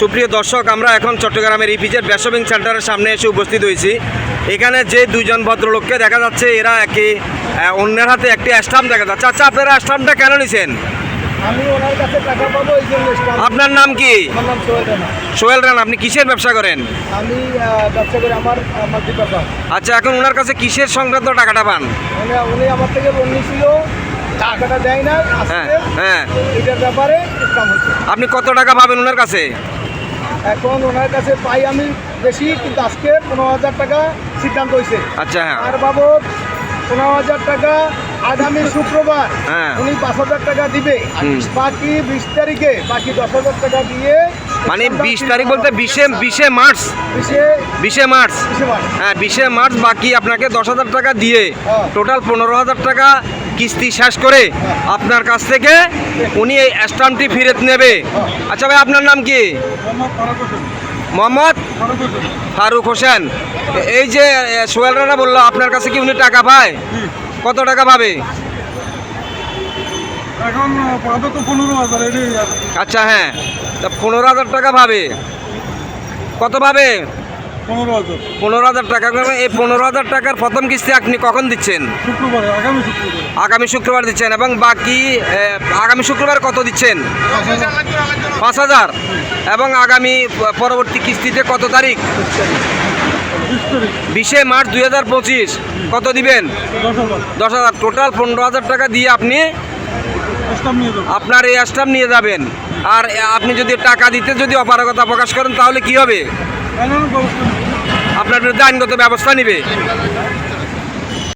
সুপ্রিয় দর্শক আমরা এখন চট্টগ্রামের ইপিজেড ব্যাসবিং সেন্টারের সামনে এসে উপস্থিত হয়েছি। এখানে যে দুজন ভদ্রলোককে দেখা যাচ্ছে এরা একে অন্যের হাতে একটি স্টাম্প দেখা যাচ্ছে। আচ্ছা আপনারা স্টাম্পটা কেন নিছেন? আমি ওনার কাছে টাকা পাবো এই জন্য স্টাম্প আপনার নাম কি? সোহেল রান। আপনি কিসের ব্যবসা করেন? আমি ব্যবসা করি আমার আমার আচ্ছা এখন ওনার কাছে কিসের সংক্রান্ত টাকাটা পান? উনি আমার থেকে টাকাটা দেয় না হ্যাঁ হ্যাঁ। এটার ব্যাপারে হচ্ছে। আপনি কত টাকা পাবেন ওনার কাছে? এখন ওনার কাছে পাই আমি বেশি কিন্তু আজকে পনেরো হাজার টাকা সিদ্ধান্ত হয়েছে। আচ্ছা হ্যাঁ। আর বাবদ পনেরো হাজার টাকা আগামী শুক্রবার হ্যাঁ। উনি পাঁচ হাজার টাকা দিবে। বাকি বিশ তারিখে বাকি দশ হাজার টাকা দিয়ে মানে বিশ তারিখ বলতে বিশে বিশে মার্চ। বিশে মার্চ। হ্যাঁ বিশে মার্চ বাকি আপনাকে দশ হাজার টাকা দিয়ে হ্যাঁ। টোটাল পনেরো হাজার টাকা কিস্তি শেষ করে আপনার কাছ থেকে উনি এই স্টাম্পটি ফিরত নেবে। আচ্ছা ভাই আপনার নাম কি? মোহাম্মদ ফারুক হোসেন। এই যে সোহেল রানা বলল আপনার কাছে কি উনি টাকা পায়? কত টাকা পাবে? আচ্ছা হ্যাঁ। তা পনেরো হাজার টাকা পাবে। কত পাবে? পনেরো হাজার। পনেরো হাজার টাকা করে। এই পনেরো হাজার টাকার প্রথম কিস্তি আপনি কখন দিচ্ছেন? শুক্রবার আগামী শুক্রবার। আগামী শুক্রবার দিচ্ছেন এবং বাকি আগামী শুক্রবার কত দিচ্ছেন? পাঁচ হাজার। এবং আগামী পরবর্তী কিস্তিতে কত তারিখ? বিশে মার্চ দুই হাজার পঁচিশ। কত দিবেন? দশ হাজার। টোটাল পনেরো হাজার টাকা দিয়ে আপনি আপনার এই স্টাম্প নিয়ে যাবেন। আর আপনি যদি টাকা দিতে যদি অপারগতা প্রকাশ করেন তাহলে কি হবে। আপনার বিরুদ্ধে আইনগত ব্যবস্থা নিবে